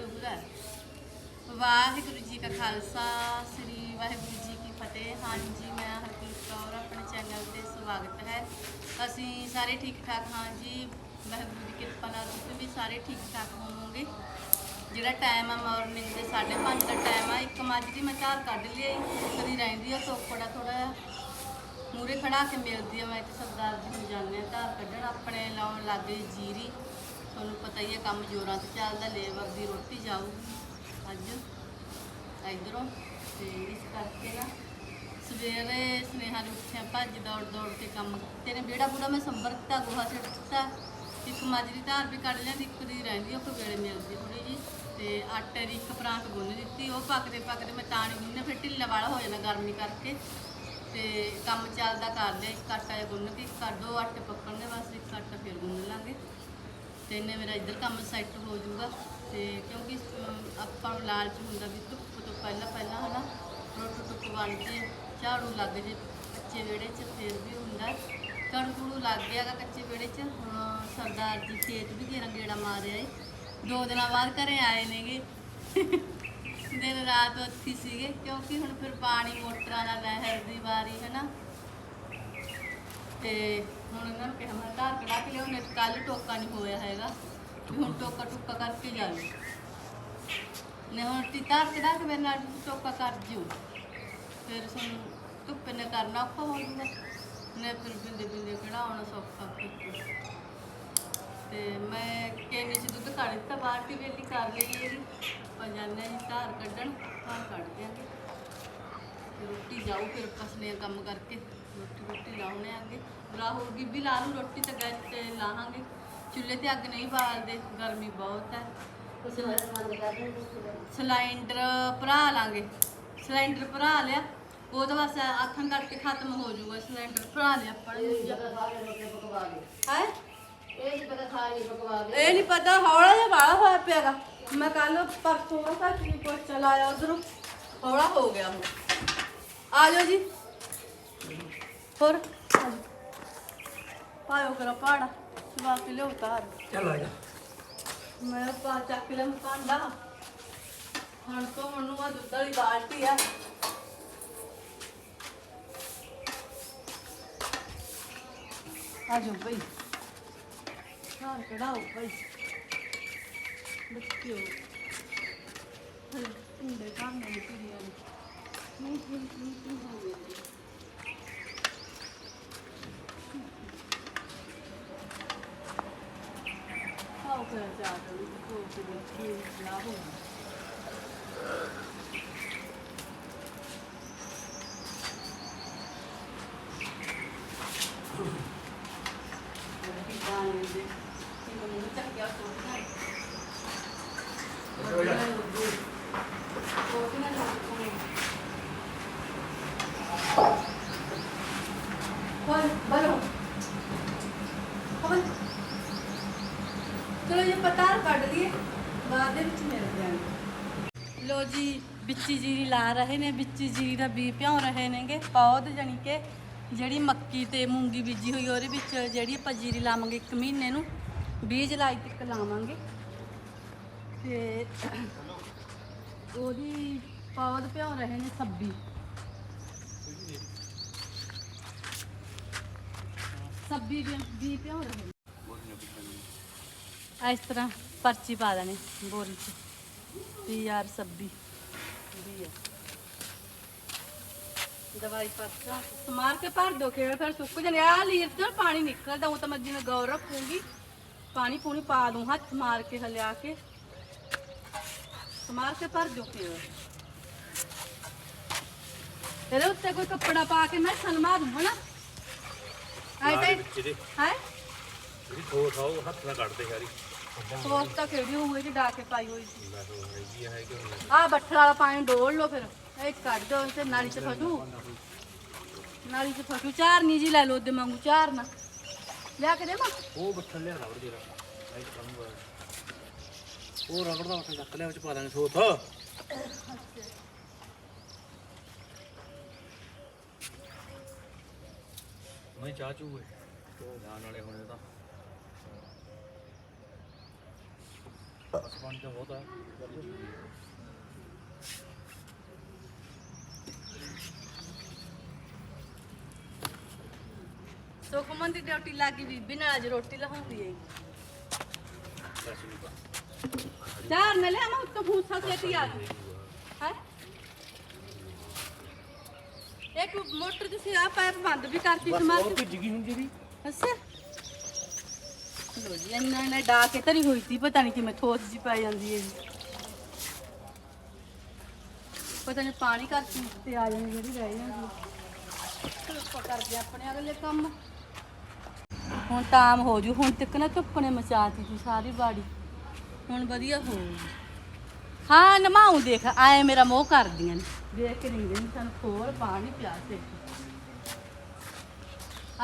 ਹੋਊਗਾ ਵਾਹਿਗੁਰੂ ਜੀ ਕਾ ਖਾਲਸਾ, ਸ੍ਰੀ ਵਾਹਿਗੁਰੂ ਜੀ ਕੀ ਫਤਿਹ। ਹਾਂਜੀ, ਮੈਂ ਹਰਪ੍ਰੀਤ ਕੌਰ, ਆਪਣੇ ਚੈਨਲ ਤੇ ਸਵਾਗਤ ਹੈ। ਅਸੀਂ ਸਾਰੇ ਠੀਕ ਠਾਕ ਹਾਂ ਜੀ। ਵਾਹਿਗੁਰੂ ਦੀ ਕਿਰਪਾ ਨਾਲ ਤੁਸੀਂ ਵੀ ਸਾਰੇ ਠੀਕ ਠਾਕ ਹੋਵੋਗੇ। ਜਿਹੜਾ ਟਾਈਮ ਆ ਮਾਰਨਿੰਗ ਦੇ 5:30 ਦਾ ਟਾਈਮ ਆ, ਇੱਕ ਮੱਝ ਦੀ ਮੈਂ ਧਾਰ ਕੱਢ ਲਈ ਕਦੀ ਰਹਿੰਦੀ ਆ ਤੋਕੜਾ ਥੋੜਾ ਮੂਰੇ ਖੜਾ ਕੇ ਮਿਲਦੀ ਆ, ਮੈਂ ਤੇ ਸਰਦਾਰ ਜੀ ਨੂੰ ਜਾਂਦੇ ਆ ਧਾਰ ਕੱਢਣ। ਆਪਣੇ ਲਾਉਣ ਲੱਗੇ ਜੀਰੀ। ਤੁਹਾਨੂੰ ਪਤਾ ਹੀ ਹੈ, ਕੰਮ ਜੋਰਾਂ ਤੇ ਚੱਲਦਾ, ਲੇਬਰ ਦੀ ਰੋਟੀ ਜਾਊਗੀ ਅੱਜ। ਇਧਰੋਂ ਤੇ ਇਸ ਕਰਕੇ ਨਾ ਸਵੇਰੇ ਸੁਨੇਹਾ ਨੂੰ ਉੱਠਿਆ, ਭੱਜ ਦੌੜ ਦੌੜ ਕੇ ਕੰਮ ਤੇਰੇ ਨੇ। ਬੇੜਾ ਬੂੜਾ ਮੈਂ ਸੰਭਰ ਦਿੱਤਾ ਗੋਹਾ ਸਿੱਟ ਦਿੱਤਾ ਇੱਕ ਮੱਝ ਧਾਰ ਵੀ ਕੱਢ ਲਿਆ ਇੱਕ ਦੀ ਰਹਿੰਦੀ ਉਹ ਵੇਲੇ ਮਿਲਦੀ ਥੋੜੀ ਜੀ ਤੇ ਆਟੇ ਦੀ ਇੱਕ ਪਰਾਂਠ ਗੁੰਨ ਦਿੱਤੀ, ਉਹ ਪੱਕਦੇ ਪੱਕਦੇ ਮੈਂ ਤਾਂ ਨਹੀਂ ਗੁੰਨੇ ਫਿਰ ਢਿੱਲਾ ਵਾਲਾ ਹੋ ਜਾਂਦਾ ਗਰਮੀ ਕਰਕੇ। ਤੇ ਕੰਮ ਚੱਲਦਾ ਕਰ ਲਿਆ ਇੱਕ ਆਟਾ ਜਿਹਾ ਗੁੰਨ ਕੇ ਕਰ ਦੋ ਆਟੇ ਪੱਕਣਗੇ, ਬਸ ਇੱਕ ਆਟਾ ਫਿਰ ਗੁੰਨ ਲਾਂਗੇ। ਤੇ ਇਹਨੇ ਮੇਰਾ ਇੱਧਰ ਕੰਮ ਸੈੱਟ ਹੋ ਜਾਊਗਾ ਤੇ ਕਿਉਂਕਿ ਆਪਾਂ ਨੂੰ ਲਾਲਚ ਹੁੰਦਾ ਵੀ ਧੁੱਪ ਤੋਂ ਪਹਿਲਾਂ ਪਹਿਲਾਂ ਹਨਾ, ਰੋਟੀ ਟੁੱਕ ਬਣ ਕੇ ਝਾੜੂ ਲੱਗ ਜੇ ਕੱਚੇ ਵਿਹੜੇ 'ਚ, ਫੇਰ ਵੀ ਹੁੰਦਾ। ਝਾੜੂ ਝੂੜੂ ਲੱਗ ਗਿਆਗਾ ਕੱਚੇ ਵਿਹੜੇ 'ਚ, ਹੁਣ ਸਰਦਾਰ ਜੀ ਖੇਤ ਵੀ ਘੇਰਾ ਗੇੜਾ ਮਾਰਿਆ ਏ। ਦੋ ਦਿਨਾਂ ਬਾਅਦ ਘਰੇ ਆਏ ਨੇਗੇ। ਦਿਨ ਰਾਤ ਉੱਥੇ ਸੀਗੇ, ਕਿਉਂਕਿ ਹੁਣ ਫਿਰ ਪਾਣੀ ਮੋਟਰਾਂ ਦਾ ਨਹਿਰ ਦੀ ਵਾਰੀ ਹੈ ਨਾ ਤੇ ਹੁਣ ਇਹਨਾਂ ਨੂੰ ਕਿਹਾ ਮੈਂ ਧਾਰ ਕਢਾ ਕੇ ਮੇਰੇ ਕੱਲ ਟੋਕਾ ਨਹੀਂ ਹੋਇਆ ਹੈਗਾ। ਵੀ ਹੁਣ ਟੋਕਾ ਟੁੱਕਾ ਕਰਕੇ ਜਾਓ ਨੇ ਹੁਣ ਤੀ ਧਾਰ ਕਢਾ ਕੇ ਮੇਰੇ ਨਾਲ ਟੋਕਾ ਕਰ ਦਿਓ। ਫਿਰ ਸਾਨੂੰ ਧੁੱਪੇ ਨੇ ਕਰਨਾ ਔਖਾ ਹੋ ਜੂਗਾ ਨੇ ਫਿਰ ਬਿੰਦੇ ਬਿੰਦੇ ਕਢਾਉਣਾ ਸੌਖਾ ਫਿਰ ਤੇ। ਮੈਂ ਕੇਨੀ ਚ ਦੁੱਧ ਕੱਢ ਦਿੱਤਾ, ਬਾਹਰ ਦੀ ਵੇਲੀ ਕਰ ਲਈ ਇਹਦੀ। ਆਪਾਂ ਜਾਂਦੇ ਹਾਂ ਜੀ ਧਾਰ ਕੱਢਣ, ਧਾਰ ਕੱਢ ਦਿਆਂਗੇ। ਰੋਟੀ ਜਾਊ ਫਿਰ ਪਸਲੇ ਕੰਮ ਕਰਕੇ। ਰੋਟੀ ਰੋਟੀ ਲਾਉਣੇ ਅੱਗੇ ਰਾਹੁਲ ਵੀ ਲਾ ਲੂ ਰੋਟੀ ਤਾਂ ਗੈਸ ਤੇ ਲਾਹਾਂਗੇ। ਚੁੱਲ੍ਹੇ ਤੇ ਅੱਗ ਨਹੀਂ ਬਾਲਦੇ ਗਰਮੀ ਬਹੁਤ ਹੈ। ਸਿਲੰਡਰ ਭਰਾ ਲਾਂਗੇ। ਸਿਲੰਡਰ ਭਰਾ ਲਿਆ। ਉਹਦੇ ਵਾਸਤੇ ਆਖਣ ਕਰਕੇ ਖਤਮ ਹੋ ਜਾਊਗਾ ਸਿਲੰਡਰ ਭਰਾ ਲਿਆ ਆਪਾਂ ਨੇ। ਹੈ? ਇਹ ਨਹੀਂ ਪਤਾ ਹੌਲਾ ਜਿਹਾ ਬਾਲਾ ਹੋਇਆ ਪਿਆਗਾ। ਮੈਂ ਕੱਲ ਪਰਸੋਂ ਦਾ ਨਹੀਂ ਕੁਛ ਚਲਾਇਆ ਉਧਰੋਂ। ਹੌਲਾ ਹੋ ਗਿਆ ਹੁਣ। ਆ ਜਾਓ ਜੀ। ਹੋਰ। ਪਾਇਓ ਕਰੋ ਪਾੜਾ ਸਵਾ ਕੇ ਲਿਓ ਉਤਾਰ ਚੱਲ ਆ ਜਾ। ਮੈਂ ਪਾ ਚੱਕ ਲਿਆ ਭਾਂਡਾ ਹੁਣ ਤੋਂ ਮੈਨੂੰ ਆ ਦੁੱਧ ਵਾਲੀ ਬਾਲਟੀ ਆ। ਆ ਜਾਓ ਬਈ। ਹਾਂ ਕਢਾਓ ਬਈ। ਬੱਚਿਓ। ਹੁੰਦੇ ਕੰਮ ਨਹੀਂ ਪੀਰੀਆਂ ਨਹੀਂ ਨਹੀਂ ਨਹੀਂ ਨਹੀਂ ਹੋ ਆਓ ਕਰ ਜਾ ਕੇ ਕੋ ਕੋ ਕੀ ਲਾ ਹੋ ਹੋਰ ਬਲੋ ਖਬਰ ਚਲੋ ਇਹ ਪਤਾਰ ਕੱਢ ਲਈਏ ਬਾਅਦ ਦੇ ਵਿੱਚ ਮਿਲ ਜਾਣਗੇ ਲੋ ਜੀ, ਵਿੱਚੀ ਜੀਰੀ ਲਾ ਰਹੇ ਨੇ, ਵਿੱਚੀ ਜੀਰੀ ਦਾ ਬੀ ਭਿਉਂ ਰਹੇ ਨੇਗੇ ਪੌਦ ਜਾਣੀ ਕਿ ਜਿਹੜੀ ਮੱਕੀ ਤੇ ਮੂੰਗੀ ਬੀਜੀ ਹੋਈ, ਉਹਦੇ ਵਿੱਚ ਜਿਹੜੀ ਆਪਾਂ ਜੀਰੀ ਲਾਵਾਂਗੇ ਇੱਕ ਮਹੀਨੇ ਨੂੰ 20 ਜੁਲਾਈ ਤੱਕ ਲਾਵਾਂਗੇ। ਤੇ ਉਹਦੀ ਪੌਦ ਭਿਉਂ ਰਹੇ ਨੇ ਸੱਬੀ। ਸੱਬੀ ਵੀ ਬੀ ਰਹੇ ਨੇ। ਇਸ ਤਰ੍ਹਾਂ ਪਰਚੀ ਪਾ ਦੇਣੀ ਬੋਰੀ 'ਚ। ਪੀ ਆਰ ਸੱਬੀ ਵੀ ਆ। ਦਵਾਈ ਪਰਚਾ ਸਮਾਰ ਕੇ ਭਰ ਦੋ ਕੇ ਫਿਰ ਸੁੱਕ ਜਾਣੇ ਆ। ਲੀਰ ਤੋਂ ਪਾਣੀ ਨਿਕਲਦਾ ਉਹ ਤਾਂ ਮੈਂ ਜਿਵੇਂ ਗੌਰ ਰੱਖੂੰਗੀ। ਪਾਣੀ ਪੂਣੀ ਪਾ ਦੂੰ ਹੱਥ ਮਾਰ ਕੇ ਹਲਿਆ ਕੇ। ਸਮਾਰ ਕੇ ਭਰ ਦੋ ਕੇ ਇਹਦੇ ਉੱਤੇ ਕੋਈ ਕੱਪੜਾ ਪਾ ਕੇ ਮੈਂ ਸਨਮਾ ਦੂੰ ਹਨਾ ਆਈ ਟਾਈਟ ਹੈ? ਜਿਹੜੀ ਖਾਓ ਹੱਥ ਨਾਲ ਕੱਢਦੇ ਸਾਰੀ ਸੋਸ ਤਾਂ ਕਿਹੜੀ ਹੋਊਗੀ ਕਿ ਡਾ ਕੇ ਪਾਈ ਹੋਈ ਸੀ? ਮੈਂ ਆ ਬੱਠਲ ਵਾਲਾ ਪਾਣੀ ਡੋਲ ਲਓ ਫਿਰ। ਇਹ ਕੱਢ ਦੋ ਤੇ ਨਾਲੀ ਚ ਫਟੂ। ਨਾਲੀ ਚ ਫਟੂ। ਚਾਰ ਨਹੀਂ ਜੀ ਲੈ ਲਓ ਉਹਦੇ ਵਾਂਗੂ ਚਾਰ ਨਾ। ਲਿਆ ਕੇ ਦੇਵਾਂ ਉਹ ਬੱਠਲ ਲਿਆ ਰਬੜ ਜਿਹੜਾ। ਲਾਈਟ ਕਰੂੰਗਾ। ਉਹ ਰਬੜ ਦਾ ਬੱਠਲ ਚੱਕ ਲਿਆ ਵਿੱਚ ਪਾ ਦਾਂਗੇ ਸੋਥ ਮੈਂ ਚਾਹ ਚੂ ਹੈ। ਜਾਣ ਵਾਲੇ ਹੋਣੇ ਤਾਂ। ਸਪੰਜ ਡਿਊਟੀ ਲੱਗੀ ਬੀਬੀ ਨਾਲ ਅੱਜ ਰੋਟੀ ਲਹਾਉਂਦੀ ਹੈ ਚਾਰ ਨਾ ਮੈਂ ਉੱਤੋਂ ਭੂਸਾ ਸੇਤੀ ਆ ਹੈ? ਇੱਕ ਮੋਟਰ ਤੁਸੀਂ ਆ ਪਾਇਪ ਬੰਦ ਵੀ ਕਰਤੀ ਸਮਾਰ ਉਹ ਭਿੱਜ ਗਈ ਲੋ ਜੀ, ਇੰਨਾ ਇੰਨਾ ਡਾ ਕੇ ਧਰੀ ਹੋਈ ਸੀ, ਪਤਾ ਨਹੀਂ ਕਿਵੇਂ ਥੋਸ ਜੀ ਪੈ ਜਾਂਦੀ ਹੈ ਜੀ। ਪਤਾ ਨਹੀਂ ਪਾਣੀ ਕਰਕੇ ਤੇ ਆ ਜਾਂਦੀ ਜਿਹੜੀ ਰਹਿ ਜਾਂਦੀ ਚਲੋ ਆਪਾਂ ਕਰਦੇ ਹਾਂ ਆਪਣੇ ਅਗਲੇ ਕੰਮ। ਹੁਣ ਟਾਈਮ ਹੋ ਜੂ, ਹੁਣ ਤੱਕ ਨਾ ਧੁੱਪ ਨੇ ਮਚਾਤੀ ਸੀ ਸਾਰੀ ਬਾੜੀ। ਹੁਣ ਵਧੀਆ ਹੋ ਗਈ। ਹਾਂ, ਨਮਾਉ ਦੇਖ, ਆਏ ਮੇਰਾ ਮੋਹ ਕਰਦੀਆਂ ਨੇ। ਦੇਖ ਕੇ ਨਹੀਂ ਗਈ ਸਾਨੂੰ ਖੋਲ, ਪਾਣੀ ਪਿਆ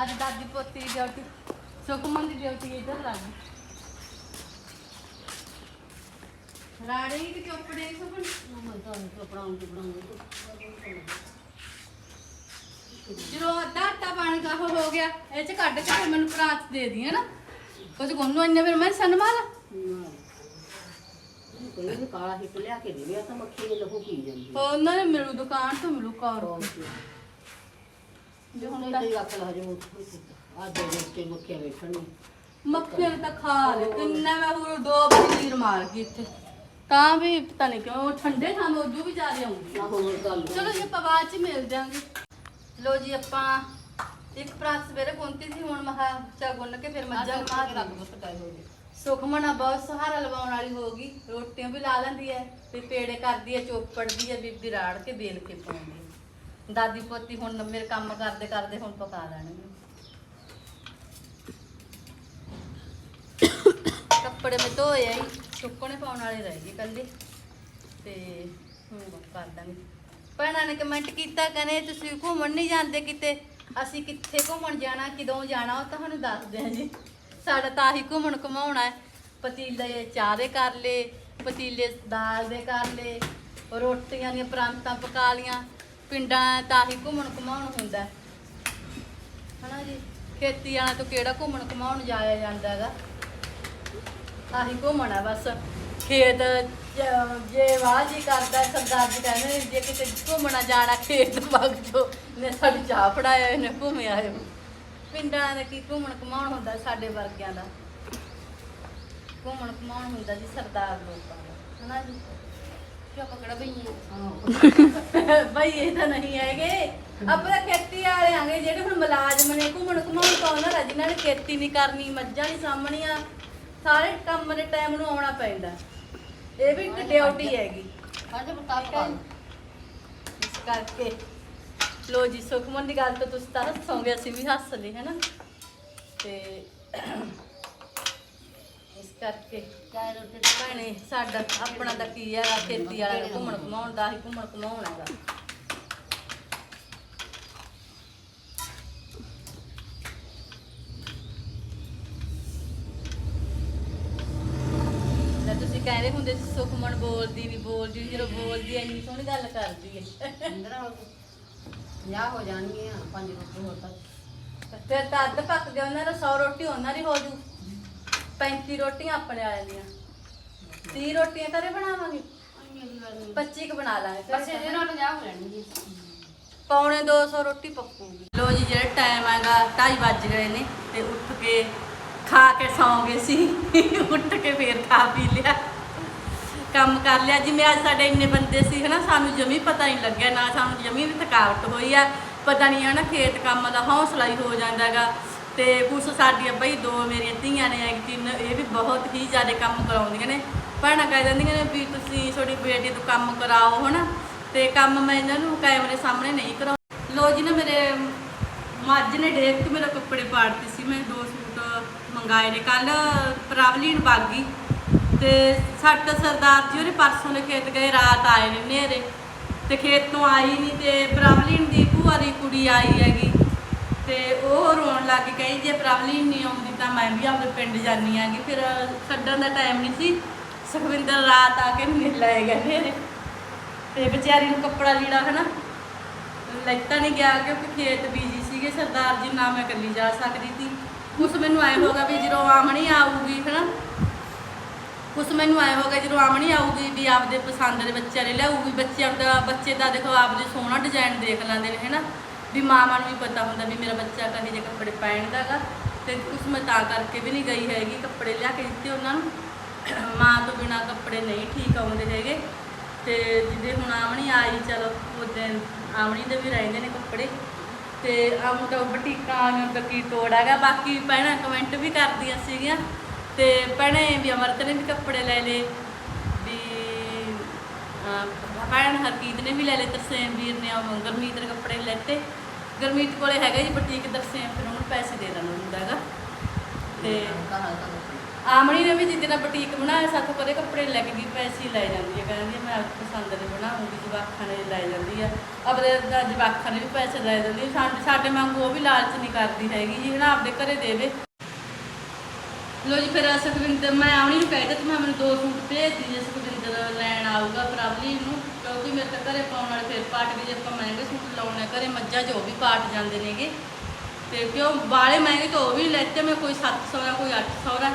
ਅੱਜ ਦਾਦੀ ਪੋਤੀ ਦੀ ਡਿਊਟੀ। ਜਦੋਂ ਅੱਧਾ ਪਾਣੀ ਦਾ ਉਹ ਹੋ ਗਿਆ। ਇਹ ਚ ਕੱਢ ਕੇ ਫਿਰ ਮੈਨੂੰ ਪ੍ਰਾਂਤ ਦੇ ਦੀ ਹਨਾ ਕੁਝ ਗੋਨੂ ਇੰਨੇ ਫਿਰ ਮੈਂ ਸਨ ਮਾਰ। ਕੋਈ ਕਾਲਾ ਹਿੱਟ ਲਿਆ ਕੇ ਦੇ ਗਿਆ ਤਾਂ ਮੱਖੀ ਦੇ ਲਹੂ ਪੀ ਜਾਂਦੀ ਉਹਨਾਂ ਨੇ ਮਿਲੂ ਦੁਕਾਨ ਤੋਂ ਮਿਲੂ ਕਾਰ ਜੇ ਹੁਣ ਹੁਣ ਤਾਂ ਤੇ ਅਕਲ ਹਜੇ ਆ ਦੇ ਦੇ ਕੇ ਮੱਖੀਆਂ ਵੇਖਣੀ ਮੱਖੀਆਂ ਨੇ ਤਾਂ ਖਾ ਲੈ ਕਿੰਨਾ ਮੈਂ ਹੋਰ ਦੋ ਬੀਰ ਮਾਰ ਗਈ ਇੱਥੇ। ਤਾਂ ਵੀ ਪਤਾ ਨਹੀਂ ਕਿਉਂ ਠੰਡੇ ਥਾਂ ਉਦੋਂ ਵੀ ਜ਼ਿਆਦਾ ਆਉਂਦੀ ਨਾ ਹੋਰ ਗੱਲ ਚਲੋ ਜੀ ਆਪਾਂ ਬਾਅਦ ਚ ਮਿਲ ਜਾਾਂਗੇ। ਲੋ ਜੀ ਆਪਾਂ ਇੱਕ ਪ੍ਰਾਤ ਸਵੇਰੇ ਗੁੰਨਤੀ ਸੀ ਹੁਣ ਮਹਾ ਚਾ ਗੁੰਨ ਕੇ ਫਿਰ ਮੱਝਾਂ ਨੂੰ ਮਾਰ ਲੱਗ ਬਸ ਕਾਇ ਹੋ ਗਿਆ। ਸੁਖਮਣਾ ਬਹੁਤ ਸਹਾਰਾ ਲਵਾਉਣ ਵਾਲੀ ਹੋ ਗਈ। ਰੋਟੀਆਂ ਵੀ ਲਾ ਲੈਂਦੀ ਐ ਤੇ ਪੇੜੇ ਕਰਦੀ ਐ ਚੋਪੜਦੀ ਐ ਬੀਬੀ ਰਾੜ ਕੇ ਬੇਲ ਕੇ ਪਾਉਂਦੀ। ਦਾਦੀ ਪੋਤੀ ਹੁਣ ਮੇਰੇ ਕੰਮ ਕਰਦੇ ਕਰਦੇ ਹੁਣ ਪਕਾ ਲੈਣਗੇ। ਕੱਪੜੇ ਮੈਂ ਧੋਏ ਆਈ ਸੁੱਕਣੇ ਪਾਉਣ ਵਾਲੇ ਰਹਿ ਗਏ ਕੱਲੇ ਤੇ ਹੁਣ ਕਰ ਦਾਂਗੇ। ਭੈਣਾਂ ਨੇ ਕਮੈਂਟ ਕੀਤਾ, ਕਹਿੰਦੇ ਤੁਸੀਂ ਘੁੰਮਣ ਨਹੀਂ ਜਾਂਦੇ ਕਿਤੇ? ਅਸੀਂ ਕਿੱਥੇ ਘੁੰਮਣ ਜਾਣਾ, ਕਿਦੋਂ ਜਾਣਾ, ਉਹ ਤੁਹਾਨੂੰ ਦੱਸਦੇ ਹਾਂ ਜੀ। ਸਾਡਾ ਤਾਂ ਆਹੀ ਘੁੰਮਣ ਘਮਾਉਣਾ ਹੈ। ਪਤੀਲੇ ਚਾਹ ਦੇ ਕਰ ਲੇ ਪਤੀਲੇ ਦਾਲ ਦੇ ਕਰ ਲੇ ਰੋਟੀਆਂ ਦੀਆਂ ਪ੍ਰਾਂਤਾਂ ਪਕਾ ਲੀਆਂ। ਪਿੰਡਾਂ ਤਾਂ ਆਹੀ ਘੁੰਮਣ ਘਮਾਉਣ ਹੁੰਦਾ ਹਨਾ ਜੀ? ਖੇਤੀ ਵਾਲਾ ਤੋਂ ਕਿਹੜਾ ਘੁੰਮਣ ਘਮਾਉਣ ਜਾਇਆ ਜਾਂਦਾ ਹੈਗਾ? ਆਹੀ ਘੁੰਮਣਾ ਬਸ। ਖੇਤ ਜ- ਜੇ ਵਾਹ ਜੀ ਕਰਦਾ ਸਰਦਾਰ ਜੀ ਕਹਿੰਦੇ ਨੇ ਜੇ ਕਿਤੇ ਘੁੰਮਣਾ ਜਾਣਾ ਖੇਤ ਵਗ ਜੋ ਨੇ ਸਾਡੀ ਚਾਹ ਫੜਾਇਆ ਇਹਨੇ ਘੁੰਮ ਆਇਓ ਪਿੰਡਾਂ ਦਾ ਕੀ ਘੁੰਮਣ ਘਮਾਉਣ ਹੁੰਦਾ ਸਾਡੇ ਵਰਗਿਆਂ ਦਾ? ਘੁੰਮਣ ਘਮਾਉਣ ਹੁੰਦਾ ਜੀ ਸਰਦਾਰ ਲੋਕਾਂ ਦਾ। ਹਨਾ ਜੀ? ਕਿਉਂ ਪਕੜਾ ਬਈਏ? ਬਈ ਇਹ ਤਾਂ ਨਹੀਂ ਹੈਗੇ। ਆਪਾਂ ਤਾਂ ਖੇਤੀ ਵਾਲੇ ਆਂਗੇ ਜਿਹੜੇ ਹੁਣ ਮੁਲਾਜ਼ਮ ਨੇ ਘੁੰਮਣ ਘੁਮਾਉਣ ਤੋਂ ਦਾ ਜਿਨ੍ਹਾਂ ਨੇ ਖੇਤੀ ਨਹੀਂ ਕਰਨੀ ਮੱਝਾਂ ਨਹੀਂ ਸਾਹਮਣੀਆਂ ਸਾਰੇ ਕੰਮ ਦੇ ਟਾਈਮ ਨੂੰ ਆਉਣਾ ਪੈਂਦਾ। ਇਹ ਵੀ ਇੱਕ ਡਿਊਟੀ ਹੈਗੀ। ਹੈ ਜੀ? ਇਸ ਕਰਕੇ। ਲੋ ਜੀ ਸੁਖਮਨ ਦੀ ਗੱਲ ਤੋਂ ਤੁਸੀਂ ਤਾਂ ਹੱਸੋਗੇ ਅਸੀਂ ਵੀ ਹੱਸ ਲਈ ਹੈ ਨਾ ਤੇ ਇਸ ਕਰਕੇ ਭੈਣੇ ਸਾਡਾ ਆਪਣਾ ਤਾਂ ਕੀ ਹੈਗਾ ਖੇਤੀ ਵਾਲਾ ਘੁੰਮਣ ਘੁਮਾਉਣ ਦਾ ਹੀ ਘੁੰਮਣ ਘੁਮਾਉਣ ਹੈਗਾ ਤਾਂ ਤੁਸੀਂ ਕਹਿੰਦੇ ਹੁੰਦੇ ਸੀ ਸੁਖਮਨ ਬੋਲਦੀ ਨਹੀਂ ਬੋਲਦੀ ਨੀ, ਜਦੋਂ ਬੋਲਦੀ ਐ ਇੰਨੀ ਸੋਹਣੀ ਗੱਲ ਕਰਦੀ ਐ ਅੰਦਰ ਜਾ ਹੋ ਜਾਣਗੀਆਂ ਪੰਜ ਰੋਟੀ ਹੋਰ ਤੱਕ ਤਾਂ ਅੱਧ ਪੱਕ ਗਿਆ ਉਹਨਾਂ ਦਾ 100 ਰੋਟੀ ਉਹਨਾਂ ਦੀ ਹੋ ਜੂ 35 ਰੋਟੀਆਂ ਆਪਣੇ ਆ ਜਾਂਦੀਆਂ 30 ਰੋਟੀਆਂ ਘਰੇ ਬਣਾਵਾਂਗੇ। 25 ਕ ਬਣਾ ਲਾਂਗੇ। ਬਸ। ਇਹਦੇ ਨਾਲ 50 ਹੋ ਜਾਣਗੇ। ਪੌਣੇ 200 ਰੋਟੀ ਪੱਕੂਗੀ। ਲੋ ਜੀ ਜਿਹੜਾ ਟਾਈਮ ਹੈਗਾ 2:30 ਵੱਜ ਗਏ ਨੇ ਤੇ ਉੱਠ ਕੇ ਖਾ ਕੇ ਸੌਂ ਗਏ ਸੀ। ਉੱਠ ਕੇ ਫੇਰ ਖਾ ਪੀ ਲਿਆ। ਕੰਮ ਕਰ ਲਿਆ। ਜਿਵੇਂ ਅੱਜ ਸਾਡੇ ਇੰਨੇ ਬੰਦੇ ਸੀ, ਹਨਾ, ਸਾਨੂੰ ਜਮੀ ਪਤਾ ਨਹੀਂ ਲੱਗਿਆ। ਨਾ ਸਾਨੂੰ ਜਮੀ ਵੀ ਥਕਾਵਟ ਹੋਈ ਆ। ਪਤਾ ਨਹੀਂ ਹਨਾ, ਖੇਤ ਕੰਮ ਦਾ ਹੌਸਲਾ ਹੀ ਹੋ ਜਾਂਦਾਗਾ ਤੇ ਕੁਛ ਸਾਡੀਆਂ ਬਈ ਦੋ ਮੇਰੀਆਂ ਧੀਆਂ ਨੇ, ਇੱਕ ਤਿੰਨ, ਇਹ ਵੀ ਬਹੁਤ ਹੀ ਜ਼ਿਆਦਾ ਕੰਮ ਕਰਾਉਂਦੀਆਂ ਨੇ। ਭੈਣਾਂ ਕਹਿ ਦਿੰਦੀਆਂ ਨੇ ਵੀ ਤੁਸੀਂ ਤੁਹਾਡੀ ਬੇਟੀ ਤੋਂ ਕੰਮ ਕਰਾਓ, ਹਨਾ। ਤੇ ਕੰਮ ਮੈਂ ਇਹਨਾਂ ਨੂੰ ਕੈਮਰੇ ਸਾਹਮਣੇ ਨਹੀਂ ਕਰਾਉਂਦੀ ਲੋ ਜੀ ਨਾ, ਮੇਰੇ ਮੱਝ ਨੇ ਡੇਕ ਕੇ ਮੇਰੇ ਕੱਪੜੇ ਪਾੜਤੇ ਸੀ। ਮੈਂ ਦੋ ਸੂਟ ਮੰਗਾਏ ਨੇ। ਕੱਲ ਪ੍ਰਾਵਲੀਨ ਬਾਗੀ। ਤੇ ਸੱਟ ਸਰਦਾਰ ਜੀ ਉਹਨੇ ਪਰਸੋਂ ਨੇ ਖੇਤ ਗਏ, ਰਾਤ ਆਏ ਨੇ ਨੇਰੇ ਤੇ ਖੇਤ ਤੋਂ ਆਈ ਨਹੀਂ ਤੇ ਪ੍ਰਬਲੀਨ ਦੀ ਭੂਆ ਦੀ ਕੁੜੀ ਆਈ ਹੈਗੀ। ਤੇ ਉਹ ਰੋਣ ਲੱਗ ਗਈ, ਜੇ ਪ੍ਰਬਲੀਨ ਨਹੀਂ ਆਉਂਦੀ ਤਾਂ ਮੈਂ ਵੀ ਆਪਣੇ ਪਿੰਡ ਜਾਨੀ ਆਂਗੀ ਫਿਰ ਛੱਡਣ ਦਾ ਟਾਈਮ ਨਹੀਂ ਸੀ। ਸੁਖਵਿੰਦਰ ਰਾਤ ਆ ਕੇ ਮਿਲ ਲੈ ਗਏ ਨੇਰੇ ਤੇ ਵਿਚਾਰੀ ਨੂੰ ਕੱਪੜਾ ਲੀੜਾ, ਹਨਾ ਲੈਤਾ ਨਹੀਂ ਗਿਆ ਕਿਉਂਕਿ ਖੇਤ ਬੀਜੀ ਸੀਗੇ। ਸਰਦਾਰ ਜੀ, ਨਾ ਮੈਂ ਇਕੱਲੀ ਜਾ ਸਕਦੀ ਸੀ। ਉਸ ਮੈਨੂੰ ਆਏ ਹੋਗਾ ਵੀ ਜਦੋਂ ਆਮਣੀ ਆਊਗੀ, ਹਨਾ ਕੁਛ ਮੈਨੂੰ ਆਇਆ ਹੋ ਗਿਆ ਜਦੋਂ ਆਮਣੀ ਆਊਗੀ ਵੀ ਆਪਦੇ ਪਸੰਦ ਦੇ ਬੱਚਿਆਂ ਦੇ ਲਿਆਊਗੀ ਬੱਚਿਆਂ ਦਾ ਬੱਚੇ ਦਾ ਦੇਖੋ ਆਪਦੇ ਸੋਹਣਾ ਡਿਜ਼ਾਈਨ ਦੇਖ ਲੈਂਦੇ ਨੇ, ਹਨਾ? ਵੀ ਮਾਵਾਂ ਨੂੰ ਵੀ ਪਤਾ ਹੁੰਦਾ ਵੀ ਮੇਰਾ ਬੱਚਾ ਕਹੇ ਜੇ ਕੱਪੜੇ ਪਹਿਨਦਾਗਾ ਤੇ ਉਸ ਮੈਂ ਤਾਂ ਕਰਕੇ ਵੀ ਨਹੀਂ ਗਈ ਹੈਗੀ ਕੱਪੜੇ ਲਿਆ ਕੇ ਦਿੱਤੇ ਉਹਨਾਂ ਨੂੰ। ਮਾਂ ਤੋਂ ਬਿਨਾ ਕੱਪੜੇ ਨਹੀਂ ਠੀਕ ਆਉਂਦੇ ਹੈਗੇ ਤੇ ਜਿਹਦੇ ਹੁਣ ਆਮਣੀ ਆਈ, ਚਲੋ ਉਹਦੇ ਆਮਣੀ ਦੇ ਵੀ ਰਹਿੰਦੇ ਨੇ ਕੱਪੜੇ ਤੇ ਆਮ ਤਾਂ ਬਟੀਕਾਂ ਨੂੰ ਤਾਂ ਕੀ ਤੋੜ ਹੈਗਾ, ਬਾਕੀ ਭੈਣਾਂ ਕਮੈਂਟ ਵੀ ਕਰਦੀਆਂ ਸੀਗੀਆਂ। ਤੇ ਭੈਣੇ ਵੀ ਅਮਰਤ ਨੇ ਵੀ ਕੱਪੜੇ ਲੈ ਲਏ ਵੀ ਅਹ, ਭੈਣ ਹਰਕੀਤ ਨੇ ਵੀ ਲੈ ਲਏ ਤਰਸੇਮ ਵੀਰ ਨੇ ਉਹ ਗਰਮੀਤ ਦੇ ਕੱਪੜੇ ਲੈਤੇ ਗੁਰਮੀਤ ਕੋਲੇ ਹੈਗਾ ਜੀ ਬੁਟੀਕ ਤਰਸੇਮ ਫਿਰ ਉਹਨੂੰ ਪੈਸੇ ਦੇ ਦੇਣਾ ਹੁੰਦਾ ਹੈਗਾ ਤੇ ਆਮਣੀ ਨੇ ਵੀ ਜਿੱਦੇ ਨਾਲ ਬੁਟੀਕ ਬਣਾਇਆ ਸਾਥੋਂ ਕਦੇ ਕੱਪੜੇ ਲੈ ਕੇ ਗਈ ਪੈਸੇ ਲੈ ਜਾਂਦੀ ਹੈ ਕਹਿੰਦੀ ਹੈ ਮੈਂ ਆਪ ਪਸੰਦ ਦੇ ਬਣਾਉਂਗੀ ਜਵਾਖਾਂ ਨੇ ਲੈ ਜਾਂਦੀ ਆ ਆਪਣੇ ਦਾ ਜਵਾਖਾਂ ਨੇ ਵੀ ਪੈਸੇ ਲੈ ਜਾਂਦੀ ਆ। ਸਾਡੇ ਸਾਡੇ ਵਾਂਗੂ ਉਹ ਵੀ ਲਾਲਚ ਨਹੀਂ ਕਰਦੀ ਹੈਗੀ ਜੀ ਹਨਾ ਆਪਦੇ ਘਰੇ ਦੇਵੇ ਲੋ ਜੀ, ਫਿਰ ਸੁਖਵਿੰਦਰ, ਮੈਂ ਆਉਣੀ ਨੂੰ ਕਹਿ ਦਿੱਤਾ, ਮੈਂ ਮੈਨੂੰ ਦੋ ਸੂਟ ਭੇਜ ਦੀ ਜੇ ਸੁਖਵਿੰਦਰ ਲੈਣ ਆਊਗਾ ਪ੍ਰਭਲੀ ਨੂੰ, ਕਿਉਂਕਿ ਮੇਰੇ ਤਾਂ ਘਰੇ ਪਾਉਣ ਵਾਲੇ ਫਿਰ ਪਾਟ ਵੀ ਜੇ ਆਪਾਂ ਮਹਿੰਗੇ ਸੂਟ ਲਾਉਣੇ ਆ, ਘਰੇ ਮੱਝਾਂ ਜੋ ਵੀ ਪਾਟ ਜਾਂਦੇ ਨੇਗੇ। ਤੇ ਕਿਉਂ ਬਾਲੇ ਮਹਿੰਗੇ ਤਾਂ ਉਹ ਵੀ ਲੈਤੇ, ਮੈਂ ਕੋਈ 700 ਦਾ ਕੋਈ 800 ਦਾ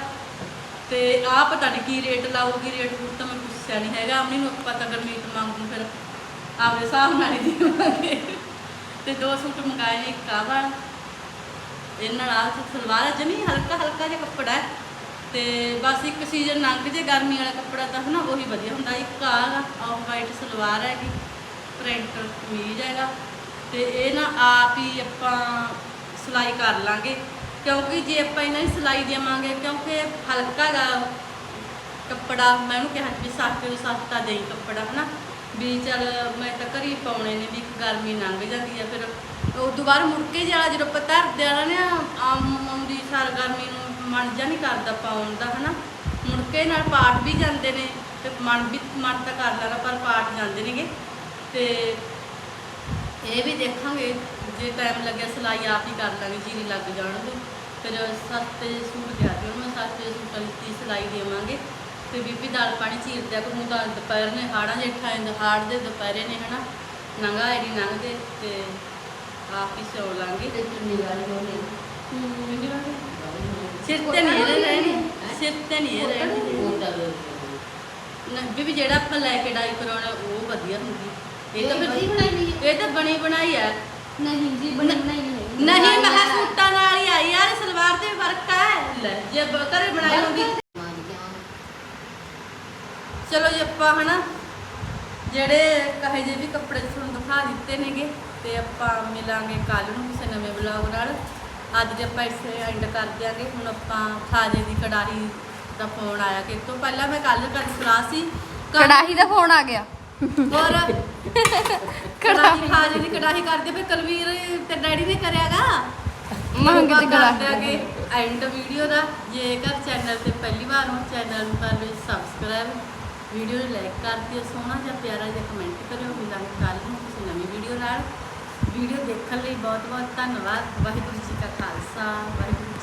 ਤੇ ਆ ਪਤਾ ਨਹੀਂ ਕੀ ਰੇਟ ਲਾਊਗੀ ਰੇਟ ਰੂਟ, ਤਾਂ ਮੈਂ ਪੁੱਛਿਆ ਨਹੀਂ ਹੈਗਾ। ਆਮਣੀ ਨੂੰ ਪਤਾ ਗਰਮੀਤ ਮੰਗੂ ਫਿਰ ਆਪਦੇ ਹਿਸਾਬ ਨਾਲ ਹੀ ਦੇਵਾਂਗੇ। ਤੇ ਦੋ ਸੂਟ ਮੰਗਾਏ ਨੇ, ਇੱਕ ਆਹ ਇਹਨਾਂ ਨਾਲ ਸਲਵਾਰ ਹੈ, ਜਮੀ ਹਲਕਾ ਹਲਕਾ ਜਿਹਾ ਕੱਪੜਾ ਹੈ। ਤੇ ਬਸ ਇੱਕ ਸੀਜ਼ਨ ਲੰਘ ਜੇ ਗਰਮੀ ਵਾਲਾ ਕੱਪੜਾ, ਤਾਂ ਹਨਾ ਉਹੀ ਵਧੀਆ ਹੁੰਦਾ। ਇੱਕ ਆਹ ਆਫ ਵਾਈਟ ਸਲਵਾਰ ਹੈਗੀ ਪ੍ਰਿੰਟ ਕਮੀਜ਼ ਹੈਗਾ। ਤੇ ਇਹ ਨਾ ਆਪ ਹੀ ਆਪਾਂ ਸਿਲਾਈ ਕਰ ਲਾਂਗੇ। ਕਿਉਂਕਿ ਜੇ ਆਪਾਂ ਇਹਨਾਂ ਦੀ ਸਿਲਾਈ ਦੇਵਾਂਗੇ, ਕਿਉਂਕਿ ਹਲਕਾ ਗਾ ਕੱਪੜਾ, ਮੈਂ ਉਹਨੂੰ ਕਿਹਾ ਵੀ ਸਸਤੇ ਤੋਂ ਸਸਤਾ ਦੇਈ ਕੱਪੜਾ, ਹਨਾ। ਵੀ ਚੱਲ ਮੈਂ ਤਾਂ ਘਰੀ ਪਾਉਣੇ ਨੇ ਵੀ ਇੱਕ ਗਰਮੀ ਲੰਘ ਜਾਂਦੀ ਆ, ਫਿਰ ਉਹ ਦੁਬਾਰਾ ਮੁੜ ਕੇ ਜਿਹੜਾ ਜਦੋਂ ਆਪਾਂ ਧਰਦੇ ਵਾਲਾ ਨਾ, ਆਮ ਆਉਂਦੀ ਸਾਰ ਗਰਮੀ ਨੂੰ ਮਨ ਜਾ ਨਹੀਂ ਕਰਦਾ ਪਾਉਣ ਦਾ, ਹਨਾ? ਮੁੜ ਕੇ ਨਾਲ ਪਾਠ ਵੀ ਜਾਂਦੇ ਨੇ, ਤੇ ਮਨ ਵੀ, ਮਨ ਤਾਂ ਕਰ ਲੈਣਾ ਪਰ ਪਾਠ ਜਾਂਦੇ ਨੇਗੇ। ਤੇ ਇਹ ਵੀ ਦੇਖਾਂਗੇ, ਜੇ ਟਾਈਮ ਲੱਗਿਆ ਸਿਲਾਈ ਆਪ ਹੀ ਕਰ ਲਾਂਗੇ, ਜੀਰੀ ਲੱਗ ਜਾਣ ਜਾਣਗੇ ਫਿਰ ਸਸਤੇ ਸੂਟ ਦਿਆ ਤੇ ਮੈਂ ਸਸਤੇ ਜਿਹੇ ਸੂਟਾਂ ਦੀ ਸਿਲਾਈ ਦੇਵਾਂਗੇ। ਤੇ ਬੀਬੀ ਦਾਲ ਪਾਣੀ ਚੀਰਦਿਆ ਕਰੂ ਤਾਂ ਦੁਪਹਿਰ ਨੇ ਹਾੜਾਂ ਜੇਠਾਂ ਦੇ ਹਾੜ ਦੇ ਦੁਪਹਿਰੇ ਨੇ ਹਨਾ। ਨੰਗਾ ਐਡੀ ਲੰਘਦੇ ਤੇ ਆਪ ਹੀ ਸੌ ਲਾਂਗੇ। ਤੇ ਚੁੰਨੀ ਵਾਲੀ ਹੋਣੀ? ਸਿਰ ਤੇ ਨਹੀਂ ਇਹ ਰਹਿਣੀ। ਸਿਰ ਤੇ ਨਹੀਂ ਇਹ ਰਹਿਣੀ। ਉਹ ਤਾਂ ਨਾ, ਬੀਬੀ ਜਿਹੜਾ ਆਪਾਂ ਲੈ ਕੇ ਡਾਈ ਕਰਾਉਣਾ ਉਹ ਵਧੀਆ ਹੁੰਦੀ। ਇਹ ਤਾਂ ਫਿਰ ਬਣਾਈ ਇਹ ਤਾਂ ਬਣੀ ਬਣਾਈ ਆ। ਨਹੀਂ ਜੀ ਬਣੀ ਬਣਾਈ ਨਹੀਂ ਨਹੀਂ ਮੈਂ ਕਿਹਾ ਸੂਟਾਂ ਨਾਲ ਹੀ ਆਈ ਯਾਰ ਸਲਵਾਰ ਤੇ ਵੀ ਫ਼ਰਕ ਹੈ ਲੈ ਜੇ ਘਰੇ ਬਣਾਈ ਹੁੰਦੀ ਚਲੋ ਜੀ ਆਪਾਂ ਹਨਾ ਜਿਹੜੇ ਕਹੇ ਜੇ ਵੀ ਕੱਪੜੇ ਤੁਹਾਨੂੰ ਦਿਖਾ ਦਿੱਤੇ ਨੇਗੇ ਤੇ ਆਪਾਂ ਮਿਲਾਂਗੇ ਕੱਲ ਨੂੰ ਕਿਸੇ ਨਵੇਂ ਵਲੌਗ ਨਾਲ। ਅੱਜ ਦੇ ਆਪਾਂ ਇਸੇ ਐਂਡ ਕਰ ਦਿਆਂਗੇ ਹੁਣ ਆਪਾਂ ਖਾਜੇ ਦੀ ਕੜਾਹੀ ਦਾ ਫੋਨ ਆਇਆ ਕਿ ਤੋਂ ਪਹਿਲਾਂ ਮੈਂ ਕੱਲ ਕਰ ਸਲਾਹ ਸੀ ਕੜਾਹੀ ਦਾ ਫੋਨ ਆ ਗਿਆ। ਹੋਰ? ਕੜਾਹੀ। ਖਾਜੇ ਦੀ ਕੜਾਹੀ ਕਰਦੇ ਫਿਰ ਕਲਵੀਰ ਤੇ ਡੈਡੀ ਨੇ ਕਰਿਆਗਾ। ਮੰਗ ਕੜਾਹੀ ਐਂਡ ਵੀਡੀਓ ਦਾ। ਜੇਕਰ ਚੈਨਲ ਤੇ ਪਹਿਲੀ ਵਾਰ ਹੋ ਚੈਨਲ ਨੂੰ ਕਰ ਸਬਸਕ੍ਰਾਈਬ ਵੀਡੀਓ ਨੂੰ ਲਾਈਕ ਕਰ ਦਿਓ, ਸੋਹਣਾ ਜਿਹਾ ਪਿਆਰਾ ਜਿਹਾ ਕਮੈਂਟ ਕਰਿਓ ਮਿਲਾਂਗੇ ਕੱਲ ਨੂੰ ਕਿਸੇ ਨਵੀਂ ਵੀਡੀਓ ਨਾਲ। ਵੀਡੀਓ ਦੇਖਣ ਲਈ ਬਹੁਤ ਬਹੁਤ ਧੰਨਵਾਦ। ਵਾਹਿਗੁਰੂ ਜੀ ਕਾ ਖਾਲਸਾ, ਵਾਹਿਗੁਰੂ